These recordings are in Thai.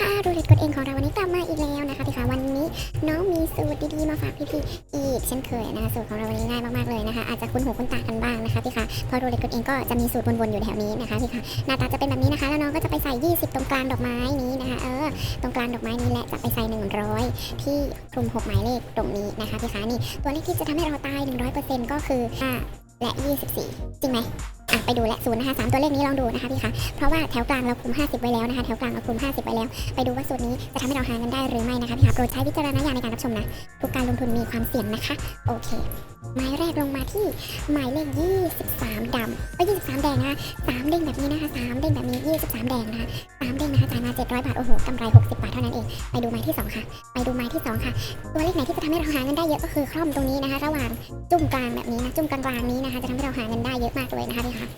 ค่ะรูเล็ตกดเองของเราวันนี้กลับมาอีกแล้วนะคะพี่คะวันนี้น้องมีสูตรดีๆมาฝากพี่ๆอีกเช่นเคยนะคะสูตรของเราวันนี้ง่ายมากๆเลยนะคะ อาจจะคุ้นหูคุ้นตากันบ้างนะคะพี่คะเพราะรูเล็ตกดเองก็จะมีสูตรวนๆอยู่แถวนี้นะคะพี่คะหน้าตาจะเป็นแบบนี้นะคะ แล้วน้องก็จะไปใส่ 20 ตรงกลางดอกไม้นี้นะคะเออตรงกลางดอกไม้นี้แหละจะไปใส่ 100 ที่คลุม6หมายเลขตรงนี้นะคะพี่คะนี่ตัวเลขที่จะทำให้เราตาย 100%ก็คือ5และ 24 จริงไหม ไปดูและศูนย์นะคะสามตัวเลขนี้ลองดูนะคะพี่คะเพราะว่าแถวกลางเราคุม 50 ไว้แล้วนะคะแถวกลางเราคุม 50 ไว้แล้ว ไปดูว่าสูตรนี้จะทำให้เราหาเงินได้หรือไม่นะคะพี่คะโปรดใช้วิจารณญาณในการรับชมนะทุกการลงทุนมีความเสี่ยงนะคะ โอเคหมายแรกลงมาที่หมายเลข 23 ดำเอ้ย23 แดงนะคะ3เด้งแบบนี้นะคะ3เด้งแบบนี้ 23 แดงนะคะ3เด้งนะคะจ่ายมา 700 บาท โอ้โหกำไร 60 บาทเท่านั้นเอง ไปดูหมายที่ 2 ค่ะ ไปดูหมายที่ 2 ค่ะ ตัวเลขไหนที่จะทำให้เราหาเงินได้เยอะก็คือคล่อมตรงนี้นะคะ ระหว่างจุ่มกลางแบบนี้นะ จุ่มกลางๆนี้นะคะ จะทำให้เราหาเงินได้เยอะมากเลยนะคะพี่คะ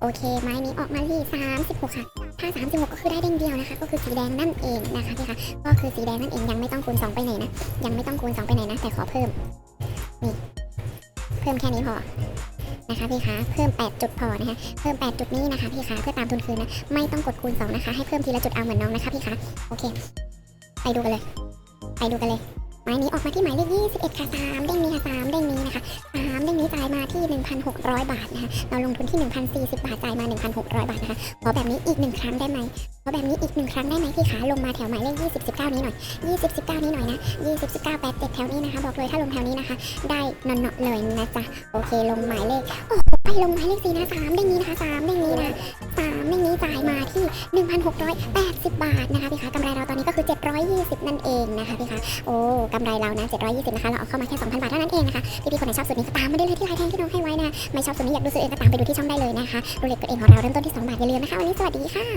โอเคไม้นี้ออกมาที่ 36 ค่ะ ถ้า 36 ก็คือได้เด้งเดียวนะคะ ก็คือสีแดงนั่นเองนะคะพี่คะ ก็คือสีแดงนั่นเองยังไม่ต้องคูณ 2 ไปไหนนะ ยังไม่ต้องคูณ 2 ไปไหนนะ แต่ขอเพิ่ม นี่ พิ่มแค่นี้พอนะคะพี่คะเพิ่ม 8 จุดพอนะคะเพิ่ม 8 จุดนี้นะคะพี่คะเพื่อตามทุนคืนนะไม่ต้องกดคูณ 2 นะคะ ให้เพิ่มทีละจุดเอาเหมือนน้องนะคะพี่คะโอเค ไปดูกันเลย ไปดูกันเลยไม้นี้ออกมาที่หมายเลข21ค่ะ3เด้งนี้ค่ะ3เด้งนี้ ที่ 1,600 บาทนะคะเราลงทุนที่ 1,040 บาทจ่ายมา 1,600 บาทนะคะขอแบบนี้อีกหนึ่งครั้งได้ไหมขอแบบนี้อีกหนึ่งครั้งได้ไหมพี่ขาลงมาแถวหมายเลข20 19 นี้หน่อย 20 19 นี้หน่อยนะ 20 19 8 7แถวนี้นะคะ บอกเลยถ้าลงแถวนี้นะคะ ได้นอนๆเลยนะจ๊ะโอเคลงหมายเลขโอ้โหไปลงหมายเลขสี่นะ3เด้งนี้นะคะ3เด้งนี้นะ3เด้งนี้จ่ายมาที่ 1,680 บาทนะคะพี่คะกำไรเราตอนนี้ก็คือ 720 นั่นเองนะคะพี่คะโอ้กำไรเรานะ720นะคะเราเอาเข้ามาแค่ 2,000 บาทเท่านั้นเองนะคะพี่ๆคนไหนชอบสูตรนี้ก็ตามมาได้เลยที่ไลน์แทงที่น้องให้ไว้นะไม่ชอบสูตรนี้อยากดูสูตรเองก็ตามไปดูที่ช่องได้เลยนะคะรูเล็ตกดเองของเราเริ่มต้นที่ 2 บาทอย่าลืมนะคะวันนี้สวัสดีค่ะ